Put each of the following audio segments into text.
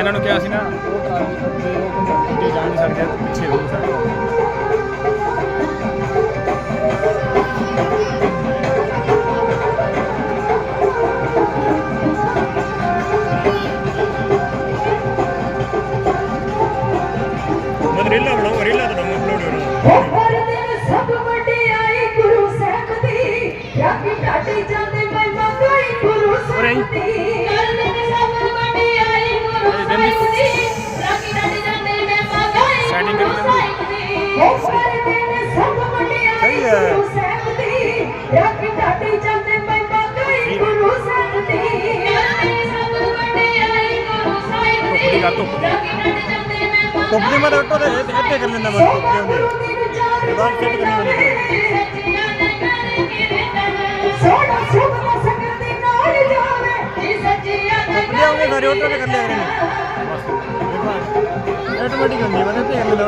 ਇਹਨਾਂ ਨੂੰ ਕਿਹਾ ਸੀ ਨਾ ਉਹ ਟਰਾਲੀ ਤੇ ਉਹ ਅੱਗੇ ਜਾ ਨਹੀਂ ਸਕਦੇ, ਪਿੱਛੇ ਹੋ ਸਕਦੇ। ਮੈਂ ਰੀਲਾ ਬਣਾਉਂਗਾ ਰੇਲਾ ਤਾਂ ਮੈਂ ਸਾਹਿਬ ਧੁੱਪ ਦੀ ਧੁੱਪ ਦੀ। ਮਹਿਮਾ ਧੁੱਪ ਦੀ ਮੈਂ ਤਾਂ ਉੱਤੋਂ ਦੇ ਇੱਥੇ ਕਰ ਲੈਂਦਾ ਮੈਂ ਧੁੱਪ ਦੇ ਹੁੰਦੇ ਬਾਹਰ ਫਿੱਟ ਕਰਨੀ ਮੈਨੂੰ ਸੋਹਣਾ ਸੁਭਨਾ ਸੰਗਤ ਦੇ ਨਾਲ ਜਾਵੇ ਜੀ ਸੱਜੀਆਂ ਧੁੱਪ ਦੇ ਆਉਂਦੇ ਸਾਰੇ ਉੱਤੋਂ ਦੇ ਕਰ ਲਿਆ ਕਰੇ। ਬਸ ਆਟੋਮੈਟਿਕ ਹੁੰਦੀ ਹੈ ਮੈਂ ਤਾਂ ਇੱਥੇ ਕਰ ਲੈਂਦਾ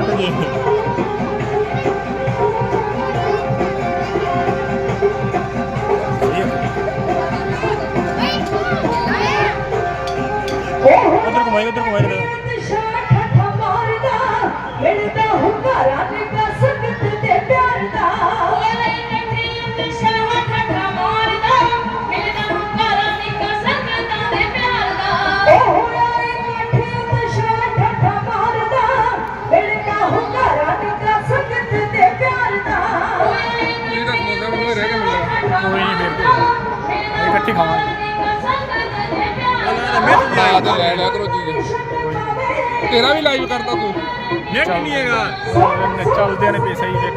ਇਕੱਠੇ ਖਾਵਾਂਗੇ ਆ ਤਾਂ ਲੈ ਲਿਆ ਕਰੋ ਚੀਜ਼ ਤੇਰਾ ਵੀ ਲਾਈਵ ਕਰਦਾ ਤੂੰ। ਨੈਟ ਨਹੀਂ ਹੈਗਾ? ਚੱਲਦੇ ਨੇ ਪੈਸੇ ਹੀ ਦੇਖ।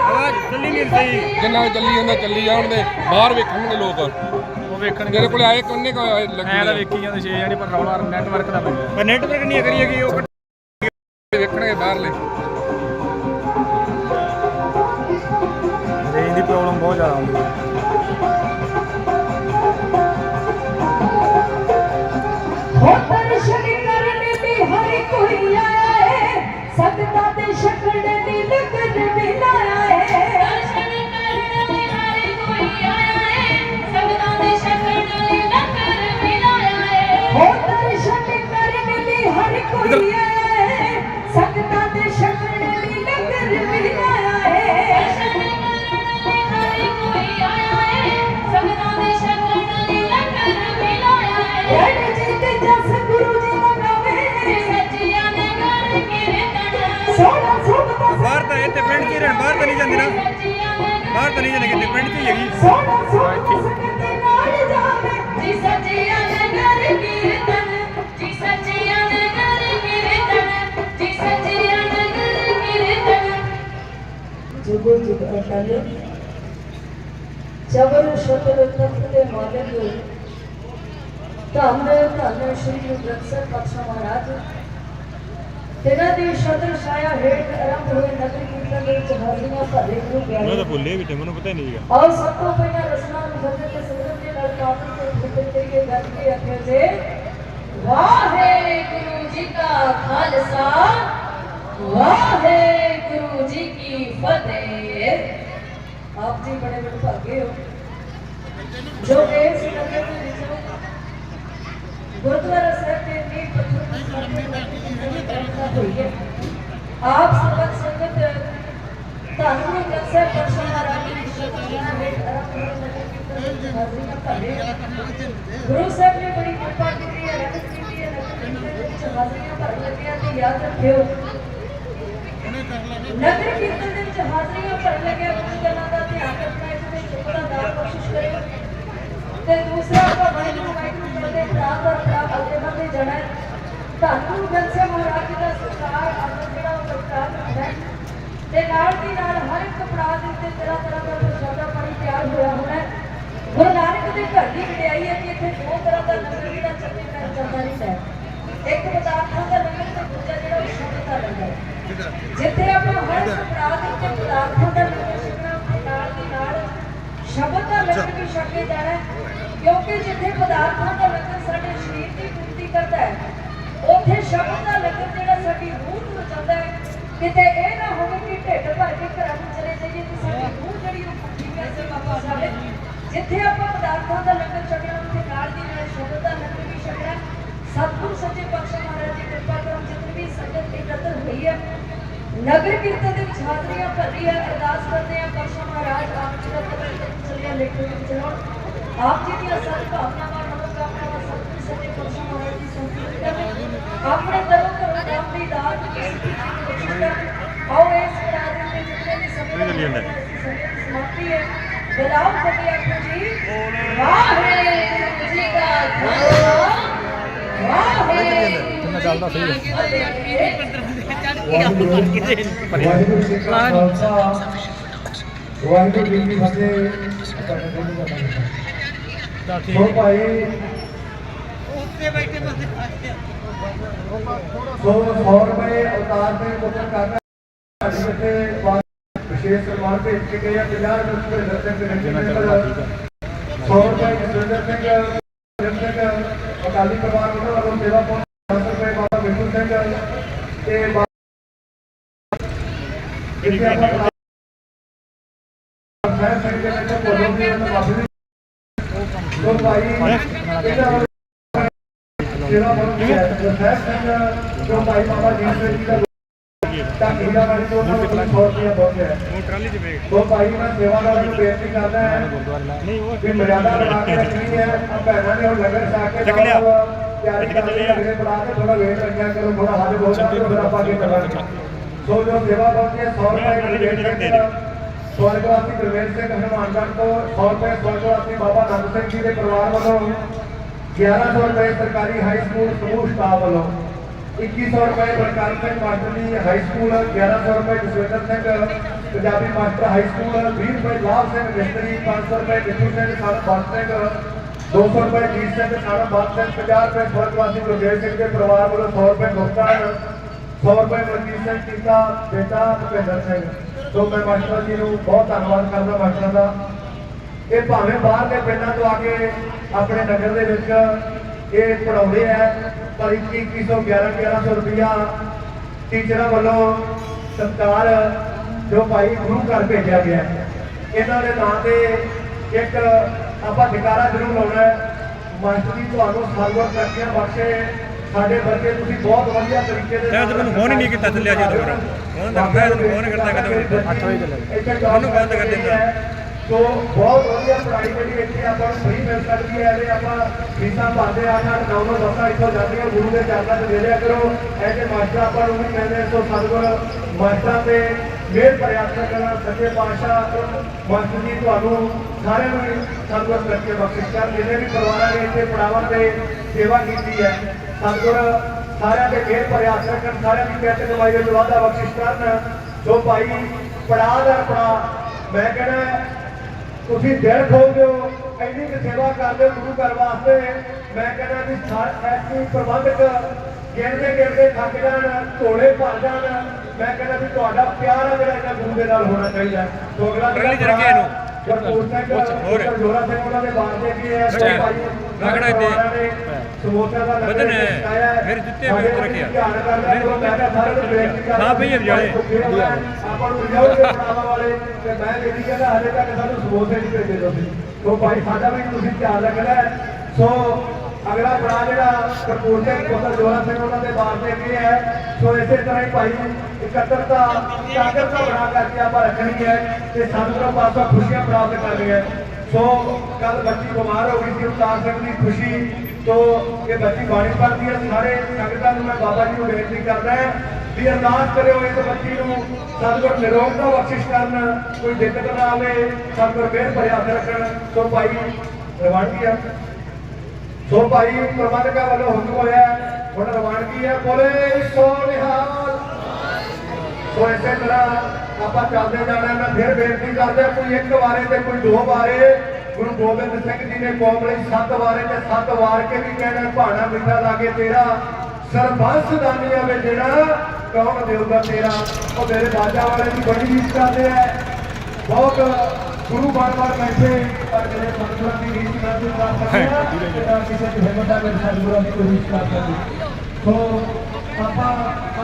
ਆਵਾਜ਼ ਚੱਲੀ ਨਹੀਂ ਸਹੀ। ਜਿੰਨਾ ਚੱਲੀ ਜਾਂਦਾ ਚੱਲੀ ਜਾਣ ਦੇ ਬਾਹਰ ਵੇਖਣਗੇ ਲੋਕ। ਉਹ ਵੇਖਣ ਤੇਰੇ ਕੋਲੇ ਆਏ ਕਿੰਨੇ ਕੋ ਆਏ ਐ ਤਾਂ ਲੱਗੇ ਵੇਖੀ ਜਾਂਦੇ ਛੇ ਜਾਨੀ ਪਰ ਰੌਲਾ ਨੈਟਵਰਕ ਦਾ ਪੈਂਦਾ ਪਰ ਨੈਟਵਰਕ ਨਹੀਂ ਕਰੀ ਹੈਗੀ ਉਹ ਜੁਗ ਅਟਲ ਜਬਰ ਸ਼ਤਰ ਤਖਤ ਦੇ ਮਾਲਕ ਧੰਨ ਧੰਨ ਸ਼੍ਰੀ ਗੁਰੂ ਗ੍ਰੰਥ ਸਾਹਿਬ ਪਾਤਸ਼ਾਹ ਮਹਾਰਾਜ ਤੇਰਾ ਦੀ ਸ਼ਤਰ ਛਾਇਆ ਹੇਠ ਆਰੰਭ ਹੋਏ ਨਗਰ ਕੀਰਤਨ ਦੇ ਵਿੱਚ ਹਾਜ਼ਰੀਆਂ ਭਰੇ ਗੁਰੂ ਮੈਂ ਤਾਂ ਪਿਆਰੇ ਭੁੱਲੇ ਵੀ ਤੇ ਮੈਨੂੰ ਪਤਾ ਹੀ ਨਹੀਂ ਹੈਗਾ ਔਰ ਸਭ ਤੋਂ ਪਹਿਲਾਂ ਰਸਨਾ ਨੂੰ ਫਤਿਹ ਤੇ ਸਿਮਰਨ ਦੇ ਨਾਲ ਕਾਫੀ ਤੇ ਫਿਕਰ ਕਰੀਏ ਗੱਜ ਕੇ ਆਖਿਆ ਜੇ ਵਾਹਿਗੁਰੂ ਜੀ ਕਾ ਖਾਲਸਾ ਵਾਹਿਗੁਰੂ ਜੀ ਕੀ ਫਤਿਹ ਆਪ ਜੀ ਬੜੇ ਬੜੇ ਭਾਗੇ ਹੋ ਜੋ ਇਸ ਨਗਰ ਦੇ ਵਿੱਚ ਗੁਰਦੁਆਰਾ ਸਾਹਿਬ ਦੇ ਨੀਂਹ ਪੱਥਰ ਦੀ ਸਥਾਪਨਾ ਹੋਈ ਹੈ ਆਪ ਸਬਕ ਸੰਗਤ ਧੰਨ ਗੁਰੂ ਸਾਹਿਬ ਪਰਸ਼ਾ ਮਹਾਰਾਜ ਦੀ ਸ਼ਕਤੀਆਂ ਹੇਠ ਆਰੰਭ ਹੋਏ ਨਗਰ ਕੀਰਤਨ ਵਿੱਚ ਹਾਜ਼ਰੀਆਂ ਭਰੇ ਗੁਰੂ ਸਾਹਿਬ ਨੇ ਬੜੀ ਕਿਰਪਾ ਕੀਤੀ ਹੈ ਰਕਤ ਕੀਤੀ ਹੈ ਨਗਰ ਕੀਰਤਨ ਵਿੱਚ ਹਾਜ਼ਰੀਆਂ ਭਰਨ ਲੱਗਿਆ ਤੇ ਯਾਦ ਰੱਖਿਓ ਨਗਰ ਕੀਰਤਨ ਦੇ ਵਿੱਚ ਹਾਜ਼ਰੀਆਂ ਭਰਨ ਲੱਗਿਆ ਕੁਝ ਗੱਲਾਂ ਦਾ ਧਿਆਨ ਰੱਖਣਾ ਇਸ ਵਿੱਚ ਚੁੱਪੜਾ ਦਾਨ ਕੋਸ਼ਿਸ਼ ਕਰਿਓ ਤੇ ਦੂਸਰਾ ਆਪਾਂ ਵਾਹਿਗੁਰੂ ਵਾਹਿਗੁਰੂ ਕਰਦੇ ਭਰਾ ਦਾ ਭਰਾ ਅੱਗੇ ਜਾਣਾ ਹੈ। ਧੰਨ ਗ੍ਰੰਥ ਮਹਾਰਾਜ ਦਾ ਸਤਿਕਾਰ ਆਪਣਾ ਜਿਹੜਾ ਉਹ ਸਤਿਕਾਰ ਹੈ। ਤੇ ਨਾਲ ਦੀ ਨਾਲ ਹਰ ਇੱਕ ਪੜਾਅ ਦੇ ਉੱਤੇ ਤਰ੍ਹਾਂ ਤਰ੍ਹਾਂ ਦਾ ਪ੍ਰਸ਼ਾਦਾ ਪਾਣੀ ਤਿਆਰ ਹੋਇਆ ਹੋਣਾ ਹੈ। ਗੁਰੂ ਨਾਨਕ ਦੇ ਘਰ ਦੀ ਵਡਿਆਈ ਹੈ ਕਿ ਇੱਥੇ ਦੋ ਤਰ੍ਹਾਂ ਦਾ ਲੰਗਰ ਜਿਹੜਾ ਚੱਲੇ ਕਰ ਚੱਲਦਾ ਰਹਿੰਦਾ ਹੈ ਇੱਕ ਪਦਾਰਥਾਂ ਦਾ ਲੰਗਰ ਤੇ ਦੂਜਾ ਜਿਹੜਾ ਉਹ ਸ਼ਬਦ ਦਾ ਲੰਗਰ ਜਿੱਥੇ ਆਪਾਂ ਹਰ ਇੱਕ ਪੜਾਅ ਦੇ ਉੱਤੇ ਪਦਾਰਥਾਂ ਦਾ ਲੰਗਰ ਛਕਣਾ ਤੇ ਨਾਲ ਦੀ ਨਾਲ ਸ਼ਬਦ ਦਾ ਲੰਗਰ ਵੀ ਛਕੇ ਜਾਣਾ ਕਿਉਂਕਿ ਜਿੱਥੇ ਪਦਾਰਥਾਂ ਦਾ ਲੰਗਰ ਸਾਡੇ ਸਰੀਰ ਦੀ ਪੂਰਤੀ ਕਰਦਾ ਹੈ ਉੱਥੇ ਸ਼ਬਦ ਦਾ ਲੰਗਰ ਜਿਹੜਾ ਸਾਡੀ ਰੂਹ ਨੂੰ ਕਿਤੇ ਇਹ ਨਾ ਹੋਵੇ ਕਿ ਢਿੱਡ ਭਰ ਕੇ ਘਰਾਂ ਨੂੰ ਚਲੇ ਜਾਈਏ ਤੇ ਸਾਡੀ ਮੂੰਹ ਜਿਹੜੀ ਉਹ ਭੁੱਖੀ ਵੈਸੇ ਵਾਪਸ ਆਵੇ ਜਿੱਥੇ ਆਪਾਂ ਪਦਾਰਥਾਂ ਦਾ ਲੰਗਰ ਛਕਣਾ ਉੱਥੇ ਨਾਲ ਦੀ ਨਾਲ ਸ਼ਬਦ ਦਾ ਲੰਗਰ ਵੀ ਛਕਣਾ ਸਤਿਗੁਰ ਸੱਚੇ ਪਾਤਸ਼ਾਹ ਮਹਾਰਾਜ ਦੀ ਕਿਰਪਾ ਕਰਮ ਜਿਤਨੀ ਵੀ ਸੰਗਤ ਇਕੱਤਰ ਹੋਈ ਹੈ। ਨਗਰ ਕੀਰਤਨ ਦੇ ਵਿੱਚ ਹਾਜ਼ਰੀਆਂ ਭਰ ਰਹੀ ਹੈ। ਅਰਦਾਸ ਕਰਦੇ ਆ ਪਾਤਸ਼ਾਹ ਮਹਾਰਾਜ ਆਪ ਜੀ ਦਾ ਕਬਰ ਤੇ ਚਲਿਆ ਲੇਖੇ ਵਿੱਚ ਚਲਾਉਣ। ਆਪ ਜੀ ਦੀਆਂ ਸਤ ਭਾਵਨਾਵਾਂ ਮਨੋਕਾਮਨਾਵਾਂ ਸਤਿਗੁਰ ਸੱਚੇ ਪਾਤਸ਼ਾਹ ਮਹਾਰਾਜ ਦੀ ਸੰਪੂਰਨ ਕਰਨ। ਆਪਣੇ ਦਰੋਂ ਘਰੋਂ ਨਾਮ ਦੀ ਦਾਤ ਕਿਸੇ ਦੀ ਬਖਸ਼ਿਸ਼ ਕਰਨ। ਆਓ ਇਸ ਰਾਤ ਦੇ ਜਿਤਨੇ ਵੀ ਸਮੇਂ ਚੱਲੀ ਜਾਂਦਾ ਹੈ। ਸਮੇਂ ਦੀ ਸਮਾਪਤੀ ਹੈ। ਬਲਾਉ ਫਤਿਹ ਆਖੋ ਜੀ ਵਾਹਿਗੁਰੂ ਜੀ ਕਾ ਖਾਲਸਾ ਵਾਹਿਗੁਰੂ ਕਿੰਨਾ ਚੱਲਦਾ ਸਹੀ ਹੈ। ਵਾਹਿਗੁਰੂ ਜੀ ਕਾ ਖਾਲਸਾ ਵਾਹਿਗੁਰੂ ਜੀ ਕੀ ਫਤਿਹ ਤਾਂ ਠੀਕ ਸੋ ਭਾਈ ਸੋ 100 ਰੁਪਏ ਅਵਤਾਰ ਦੇ ਪੁੱਤਰ ਕਰਨਾ ਸਾਡੀ ਇੱਥੇ ਪੰਜ ਵਿਸ਼ੇਸ਼ ਸਨਮਾਨ ਭੇਜ ਕੇ ਗਏ ਆ 50 ਰੁਪਏ ਦੇ ਸਿੰਘ ਦੇ ਜਿੰਨਾ ਚੱਲਦਾ ਠੀਕ ਹੈ 100 ਰੁਪਏ ਜਸਵਿੰਦਰ ਸਿੰਘ ਜਨ ਸਿੰਘ ਅਕਾਲੀ ਪਰਿਵਾਰ ਉਹਨਾਂ ਵੱਲੋਂ ਸੇਵਾ ਪਹੁੰਚ 10 ਰੁਪਏ ਬਾਬਾ ਬਿੱਟੂ ਸਿੰਘ ਤੇ ਦੇ ਸੋ ਇਹਨਾਂ ਵੱਲੋਂ ਦਾ ਤਾਂ ਤੋਂ ਉਹਨਾਂ ਨੂੰ 100 ਰੁਪਏ ਪਹੁੰਚਿਆ ਹੈ। ਉਹ ਟਰਾਲੀ 'ਚ ਵੇਖ। ਸੋ ਭਾਈ ਮੈਂ ਸੇਵਾਦਾਰ ਨੂੰ ਬੇਨਤੀ ਕਰਦਾ ਹੈ ਨਹੀਂ ਉਹ ਵੀ ਮਰਿਆਦਾ ਬਣਾ ਕੇ ਰੱਖਣੀ ਹੈ। ਆ ਭੈਣਾਂ ਨੇ ਹੁਣ ਲੰਗਰ ਛਾ ਕੇ ਚੱਕ ਲਿਆ। ਤਿਆਰੀ ਕਰ ਲਈ ਅਗਲੇ ਬਣਾ ਕੇ ਥੋੜਾ ਵੇਟ ਰੱਖਿਆ ਕਰੋ ਥੋੜਾ ਹੱਥ ਬੋਲਦਾ ਤੇ ਫਿਰ ਆਪਾਂ ਕੀ ਕਰਾਂਗੇ। ਸੋ ਜੋ ਸੇਵਾ ਪਹੁੰਚੀ ਹੈ 100 ਰੁਪਏ ਦੀ ਵੇਟ ਰੱਖਿਆ ਸਵਰਗਵਾਸੀ ਗੁਰਵੇਲ ਸਿੰਘ ਹਨੂਮਾਨਗੜ੍ਹ ਤੋਂ 100 ਰੁਪਏ ਸਵਰਗਵਾਸੀ ਬਾਬਾ ਨੰਦ ਸਿੰਘ ਜੀ ਦੇ ਪਰਿਵਾਰ ਵੱਲੋਂ 1100 ਰੁਪਏ ਸਰਕਾਰੀ ਹਾਈ ਸਕੂਲ ਸਮੂਹ ਸਟਾਫ ਵੱਲੋਂ 2100 ਰੁਪਏ Balkar Singh master ji high school 1100 ਰੁਪਏ Jaswinder Singh, Punjabi master high school 20 ਰੁਪਏ ਲਾਭ ਸਿੰਘ, ਮਿਸਤਰੀ 500 ਰੁਪਏ ਬਿੱਟੂ ਸਿੰਘ, ਸਾਰਾ ਬੰਦ ਸਿੰਘ 200 ਰੁਪਏ ਜੀਤ ਸਿੰਘ, ਸਾਰਾ ਬੰਦ ਸਿੰਘ 50 ਰੁਪਏ ਸਵਰਗਵਾਸੀ ਗੁਰਦੇਵ ਸਿੰਘ ਦੇ ਪਰਿਵਾਰ ਵੱਲੋਂ 100 ਰੁਪਏ ਮੁਖਤਾਰ 100 ਰੁਪਏ ਮਨਜੀਤ ਸਿੰਘ ਟੀਕਾ ਬੇਟਾ ਭੁਪਿੰਦਰ ਸਿੰਘ। ਸੋ ਮੈਂ ਮਾਸਟਰ ਜੀ ਨੂੰ ਬਹੁਤ ਧੰਨਵਾਦ ਕਰਦਾ, ਮਾਸਟਰ ਦਾ। ਇਹ ਭਾਵੇਂ ਬਾਹਰ ਦੇ ਪਿੰਡਾਂ ਤੋਂ ਆ ਕੇ ਆਪਣੇ ਨਗਰ ਦੇ ਵਿੱਚ ਇਹ ਪੜਾਉਂਦੇ ਆ ਪਰ 2111 1100 ਰੁਪਇਆ ਟੀਚਰਾਂ ਵੱਲੋਂ ਸਤਕਾਰ ਜੋ ਭਾਈ ਗੁਰੂ ਘਰ ਭੇਜਿਆ ਗਿਆ ਹੈ। ਇਹਨਾਂ ਦੇ ਨਾਂ ਤੇ ਇੱਕ ਆਪਾਂ ਜਕਾਰਾ ਜ਼ਰੂਰ ਲਾਉਣਾ ਮਾਸਟਰ ਜੀ ਤੁਹਾਨੂੰ ਸਰਵਰ ਤਰੱਕੀਆਂ ਬਖਸ਼ੇ ਸਾਡੇ ਬੱਚੇ ਤੁਸੀਂ ਬਹੁਤ ਵਧੀਆ ਤਰੀਕੇ ਦੇ ਤਾਂ ਮੈਨੂੰ ਫੋਨ ਹੀ ਨਹੀਂ ਕੀਤਾ ਚੱਲਿਆ ਜੀ ਦੁਬਾਰਾ। ਮੈਂ ਤੁਹਾਨੂੰ ਫੋਨ ਕਰਦਾ ਕਦੋਂ ਅੱਠ ਵਜੇ ਚੱਲਿਆ। ਮੈਨੂੰ ਬੰਦ ਕਰ ਦਿੰਦਾ। ਸੋ ਬਹੁਤ ਵਧੀਆ ਪੜ੍ਹਾਈ ਜਿਹੜੀ ਇੱਥੇ ਆਪਾਂ ਨੂੰ ਫ੍ਰੀ ਮਿਲ ਸਕਦੀ ਹੈ ਇਹਦੇ ਆਪਾਂ ਫੀਸਾਂ ਭਰਦੇ ਆ ਨਾ ਨੌ ਨੌ ਦਸਾਂ ਇੱਥੋਂ ਜਾਂਦੀਆਂ, ਗੁਰੂ ਦੇ ਚਰਨਾਂ 'ਚ ਦੇ ਦਿਆ ਕਰੋ। ਐਸੇ ਮਾਸਟਰ ਆਪਾਂ ਨੂੰ ਵੀ ਕਹਿੰਦੇ ਸੋ ਸਤਿਗੁਰ ਮਾਸਟਰਾਂ ਤੇ ਮਿਹਰ ਪ੍ਰਯਾਸ ਕਰਨਾ, ਸੱਚੇ ਪਾਤਸ਼ਾਹ, ਮਾਸਟਰ ਜੀ ਤੁਹਾਨੂੰ ਸਾਰਿਆਂ ਨੂੰ ਹੀ ਸਤਿਗੁਰ ਕਰਕੇ ਬਖਸ਼ਿਸ਼ ਕਰ, ਜਿੰਨੇ ਵੀ ਪਰਿਵਾਰਾਂ ਨੇ ਇੱਥੇ ਪੜਾਵਾਂ ਤੇ ਸੇਵਾ ਕੀਤੀ ਹੈ, ਸਤਿਗੁਰ ਸਾਰਿਆਂ ਦੇ ਮਿਹਰ ਪ੍ਰਯਾਸ ਕਰਨ ਸਾਰਿਆਂ ਦੀ ਕਿਰਤ ਕਮਾਈ ਵਿੱਚ ਵਾਧਾ ਬਖਸ਼ਿਸ਼ ਕਰਨ। ਜੋ ਭਾਈ ਪੜਾ ਦਾ ਪੜਾ ਮੈਂ ਕਹਿੰਦਾ ਤੁਸੀਂ ਦਿਲ ਖੋਲ ਦਿਓ ਇੰਨੀ ਕੁ ਸੇਵਾ ਕਰਦੇ ਹੋ ਗੁਰੂ ਘਰ ਵਾਸਤੇ ਮੈਂ ਕਹਿੰਦਾ ਵੀ ਐਸੀ ਪ੍ਰਬੰਧਕ ਗਿਣਦੇ ਗਿਣਦੇ ਥੱਕ ਜਾਣ ਢੋਲੇ ਭਰ ਜਾਣ ਮੈਂ ਕਹਿੰਦਾ ਵੀ ਤੁਹਾਡਾ ਪਿਆਰ ਆ ਜਿਹੜਾ ਇਹਨਾਂ ਗੁਰੂ ਦੇ ਨਾਲ ਹੋਣਾ ਚਾਹੀਦਾ ਟਰਾਲੀ 'ਚ ਰੱਖਿਆ ਇਹਨੂੰ। ਹੋਰ। ਜੋਰਾ ਸਿੰਘ ਉਹਨਾਂ ਦੇ ਬਾਅਦ ਕੀ ਹੈ। ਭਾਈ ਰਗੜਾ ਦਾ ਵਜ਼ਨ ਹੈ। ਮੇਰੇ ਜੁੱਤੇ ਮੇਰੇ ਉੱਤੇ ਰੱਖਿਆ। ਧਿਆਨ ਕਰਦਾ ਕਰੋ ਮੈਂ ਕਿਹਾ ਸਾਰਿਆਂ ਨੂੰ ਬੇਨਤੀ ਕਰਦਾ ਹਾਂ ਭਈ ਇਹ ਵਿਚਾਲੇ। ਆਪਾਂ ਨੂੰ ਰਿਜ਼ਲਟ ਦੇ ਵਾਲੇ ਤੇ ਮੈਂ ਜਿਹੜੀ ਕਹਿੰਦਾ ਹਲੇ ਤੱਕ ਸਾਨੂੰ ਸਮੋਸੇ ਨਹੀਂ ਭੇਜੇ ਤੁਸੀਂ ਸੋ ਭਾਈ ਸਾਡਾ ਵੀ ਤੁਸੀਂ ਧਿਆਨ ਰੱਖਣਾ ਹੈ। ਸੋ ਅਗਲਾ ਬੜਾ ਜਿਹੜਾ ਕਰਪੂਰ ਸਿੰਘ ਪੁੱਤਰ ਜੋਰਾ ਸਿੰਘ ਉਹਨਾਂ ਦੇ ਬਾਅਦ ਦੇ ਅੱਗੇ ਹੈ ਸੋ ਇਸੇ ਤਰ੍ਹਾਂ ਹੀ ਭਾਈ ਇਕੱਤਰਤਾ ਇਕਾਗਰਤਾ ਬਣਾ ਕਰਕੇ ਆਪਾਂ ਰੱਖਣੀ ਹੈ ਤੇ ਸਾਨੂੰ ਪਾਸੋਂ ਖੁਸ਼ੀਆਂ ਪ੍ਰਾਪਤ ਕਰਨੀਆਂ ਸੋ ਕੱਲ ਬੱਚੀ ਬਿਮਾਰ ਹੋ ਗਈ ਸੀ ਉਤਾਰ ਸਿੰਘ ਦੀ ਖੁਸ਼ੀ ਤੋਂ ਇਹ ਬੱਚੀ ਬਾਣੀ ਪੜ੍ਹਦੀ ਹੈ। ਸਾਰੇ ਸੰਗਤਾਂ ਨੂੰ ਮੈਂ ਬਾਬਾ ਜੀ ਨੂੰ ਬੇਨਤੀ ਕਰਦਾ ਹਾਂ ਵੀ ਅਰਦਾਸ ਕਰਿਓ ਇਸ ਬੱਚੀ ਨੂੰ। ਸਤਿਗੁਰ ਨਿਰੋਗਤਾ ਬਖਸ਼ਿਸ਼ ਕਰਨ, ਕੋਈ ਦਿੱਕਤ ਨਾ ਆਵੇ, ਸਤਿਗੁਰ ਮਿਹਰ ਭਰਿਆ ਰੱਖਣ। ਸੋ ਭਾਈ, ਰਵਾਨਗੀ ਆ। ਸੋ ਭਾਈ, ਪ੍ਰਬੰਧਕਾਂ ਵੱਲੋਂ ਹੁਕਮ ਹੋਇਆ ਹੁਣ ਰਵਾਨਗੀ ਹੈ। ਬੋਲੇ, ਸੋ ਨਿਹਾਲ। ਸੋ ਇਸੇ ਤਰ੍ਹਾਂ ਆਪਾਂ ਚੱਲਦੇ ਜਾਣਾ ਮੈਂ ਫਿਰ ਬੇਨਤੀ ਕਰਦਾ ਕੋਈ ਇੱਕ ਵਾਰੇ ਤੇ ਕੋਈ ਦੋ ਵਾਰੇ। ਗੁਰੂ ਗੋਬਿੰਦ ਸਿੰਘ ਜੀ ਨੇ ਕੌਮ ਲਈ ਸੱਤ ਵਾਰੇ ਤੇ ਸੱਤ ਵਾਰ ਕੇ ਵੀ ਕਹਿਣਾ ਭਾਣਾ ਮਿੱਠਾ ਲਾਗੇ ਤੇਰਾ ਸਰਬੰਸ ਦਾਨੀ ਆਵੇ ਜਿਹੜਾ ਕੌਣ ਦੇਊਗਾ ਤੇਰਾ? ਉਹ ਮੇਰੇ ਬਾਜਾ ਵਾਲੇ ਦੀ ਬੜੀ ਰੀਸ ਕਰਦੇ ਆ। ਬਹੁਤ ਗੁਰੂ ਬਾਰ ਬਾਰ ਬੈਠੇ ਪਰ ਜਿਹੜੇ ਸਤਿਗੁਰਾਂ ਦੀ ਰੀਸ ਕਰਦੇ ਪ੍ਰਾਪਤ ਕਰਦੇ ਆ ਕਿਸੇ ਦੀ ਹਿੰਮਤ ਆ ਕੇ ਸਤਿਗੁਰਾਂ ਦੀ ਰੀਸ ਕਰ ਸਕਦੀ। ਸੋ ਬਾਬਾ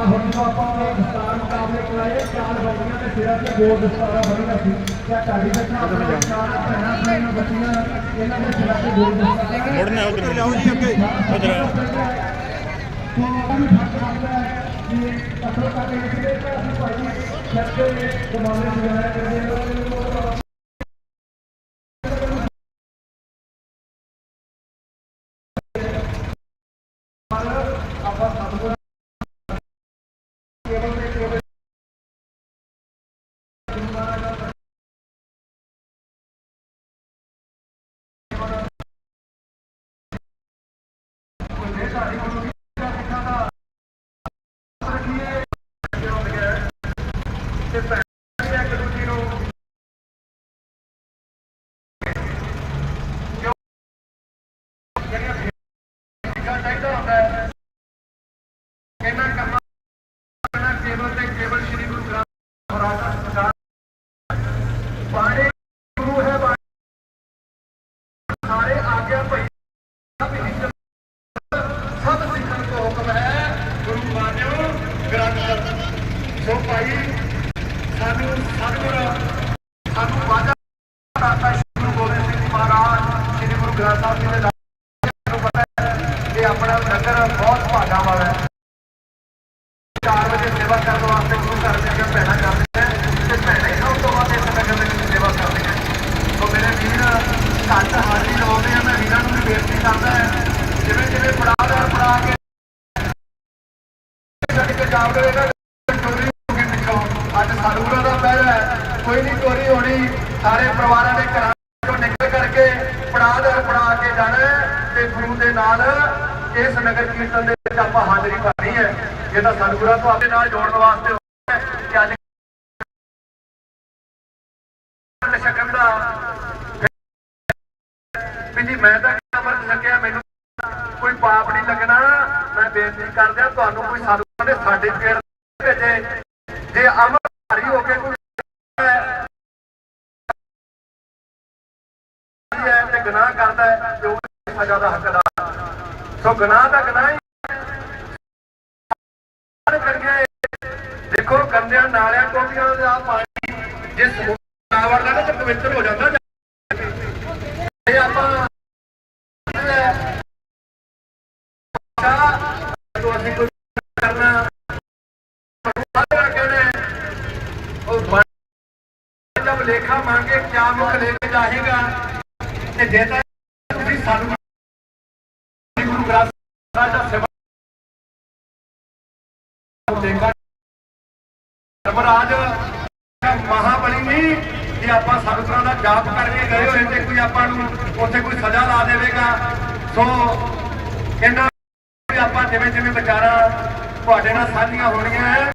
ਹੁਣ ਬਾਬਾ ਨੇ ਦਸਤਾਰ ਮੁਕਾਬਲੇ ਕਰਾਏ ਚਾਰ ਬੱਚੀਆਂ ਦੇ ਸਿਰਾਂ ਤੇ ਗੋਲ ਦਸਤਾਰਾ ਬਣਿਆ ਸੀ ਜਾਂ ਢਾਡੀ ਬੱਚਾ ਚਾਰ ਭੈਣਾਂ ਭੈਣਾਂ ਬੱਚੀਆਂ ਇਹਨਾਂ ਦੇ ਸਿਰਾਂ ਤੇ ਗੋਲ ਦਸਤਾਰਾ ਮੁੜਨਾ ਉਧਰ ਲਿਆਓ ਜੀ ਅੱਗੇ ਉਧਰ ਤੋਂ ਆਪਾਂ ਨੂੰ ਫ਼ਰਕ ਲੱਗਦਾ ਹੈ ਕਿ ਕਸਰਤ ਕਰਦੇ ਜਿਹੜੇ ਅਸੀਂ ਭਾਈ ਸੱਚੇ ਕਮਾਉਣੇ ਸਿਖਾਇਆ ਕਰਦੇ ਹਾਂ ਸਾਰੇ ਆਗਿਆ ਭਈ ਸਭ ਹਿੰਦ ਸਭ ਸਿੱਖਣ ਕੋ ਹੁਕਮ ਹੈ ਗੁਰੂ ਮਾਨਿਓ ਗ੍ਰੰਥ ਸਾਹਿਬ। ਸੋ ਭਾਈ ਸਾਨੂੰ ਸਤਿਗੁਰ ਸਾਨੂੰ ਵਾਜਾ ਦਾਤਾ ਸ਼੍ਰੀ ਗੁਰੂ ਗੋਬਿੰਦ ਸਿੰਘ ਜੀ ਮਹਾਰਾਜ ਸਾਹਿਬ ਜੀ ਦੇ ਨੂੰ ਪਤਾ ਹੈ ਕਿ ਆਪਣਾ ਨਗਰ ਬਹੁਤ ਭਾਗਾ ਵਾਲਾ ਹੈ। 4 ਵਜੇ ਸੇਵਾ ਕਰਨ ਵਾਸਤੇ ਗੁਰੂ ਘਰ ਦੇ ਅੱਗੇ ਭੈਣਾਂ ਜਾਂਦੇ ਨੇ ਤੇ ਭੈਣਾਂ ਹੀ ਸਭ ਤੋਂ ਵੱਧ ਇਸ ਨਗਰ ਦੇ ਵਿੱਚ ਸੇਵਾ ਕਰਦੀਆਂ ਨੇ। ਸੋ ਮੇਰੇ ਵੀਰ, ਘੱਟ ਹਾਜ਼ਰੀ ਲਵਾਉਂਦੇ ਆ, ਮੈਂ ਵੀਰਾਂ ਨੂੰ ਵੀ ਬੇਨਤੀ ਕਰਦਾ ਹੈ, ਜਿਵੇਂ ਜਿਵੇਂ ਪੜਾਅ ਦਰ ਪੜਾ ਕੇ ਛੱਡ ਕੇ ਜਾਵੜੇ ਨਾ, ਚੋਰੀ ਹੋ ਗਈ ਪਿੱਛੋਂ। ਅੱਜ ਸਤਿਗੁਰਾਂ ਦਾ ਪਹਿਰਾ ਹੈ, ਕੋਈ ਨਹੀਂ ਚੋਰੀ ਹੋਣੀ, ਸਾਰੇ ਪਰਿਵਾਰਾਂ ਦੇ ਘਰਾਂ ਤੋਂ ਨਿਕਲ ਕਰਕੇ ਪੜਾਅ ਦਰ ਹੈ ਗੁਰੂ ਦੇ ਨਾਲ ਇਸ ਨਗਰ ਕੀਰਤਨ ਦੇ ਵਿੱਚ ਆਪਾਂ ਹਾਜ਼ਰੀ ਭਰਨੀ ਹੈ। ਇਹ ਤਾਂ ਸਤਿਗੁਰਾਂ ਤੋਂ ਆਪਣੇ ਨਾਲ ਜੋੜਨ ਵਾਸਤੇ ਕਿ ਅੱਜ ਸ਼ਕਲ ਦਾ ਵੀ ਜੀ, ਮੈਂ ਤਾਂ ਅਮਰਤ ਸਕਿਆ ਮੈਨੂੰ ਕੋਈ ਪਾਪ ਨਹੀਂ ਲੱਗਣਾ। ਮੈਂ ਬੇਨਤੀ ਕਰਦਿਆਂ ਤੁਹਾਨੂੰ ਕੋਈ ਸਾਧੂ ਨੇ ਸਾਡੇ ਪੇੜ ਭੇਜੇ। ਜੇ ਅਮਰਧਾਰੀ ਹੋ ਕੇ ਕੋਈ ਹੈ ਹੈ ਤੇ ਗੁਨਾਹ ਕਰਦਾ ਹੈ ਤੇ ਉਹ ਸਜ਼ਾ ਦਾ ਹੱਕਦਾਰ ਸੋ ਗੁਨਾਹ ਦਾ ਗੁਨਾਹ ਹੀ ਕਰਕੇ ਦੇਖੋ ਗੰਦਿਆਂ ਨਾਲਿਆਂ ਟੋਪੀਆਂ ਦਾ ਪਾਣੀ, ਜੇ ਸਮੁੰਦਰ ਨਾ ਤਾਂ ਪਵਿੱਤਰ ਹੋ ਜਾਂਦਾ ਇਹ ਆਪਾਂ ਅਸੀਂ ਕੋਈ ਕਰਨਾ। ਜਬ ਲੇਖਾ ਮੰਗੇ ਕਿਆ ਮੁਖ ਲੈ ਕੇ ਜਾਏਗਾ ਤੇ ਜੇ ਤਾਂ ਤੁਸੀਂ ਸਾਨੂੰ ਗ੍ਰੰਥ ਸਾਹਿਬ ਦਾ ਸੇਵਾ ਮਹਾਬਲੀ ਨਹੀਂ ਜੇ ਆਪਾਂ ਸੰਗਤਾਂ ਦਾ ਜਾਪ ਕਰਕੇ ਗਏ ਹੋਏ ਤੇ ਕੋਈ ਆਪਾਂ ਨੂੰ ਉੱਥੇ ਕੋਈ ਸਜ਼ਾ ਲਾ ਦੇਵੇਗਾ ਸੋ ਇਹਨਾਂ ਆਪਾਂ ਜਿਵੇਂ ਜਿਵੇਂ ਵਿਚਾਰਾਂ ਤੁਹਾਡੇ ਨਾਲ ਸਾਂਝੀਆਂ ਹੋਣੀਆਂ ਹੈ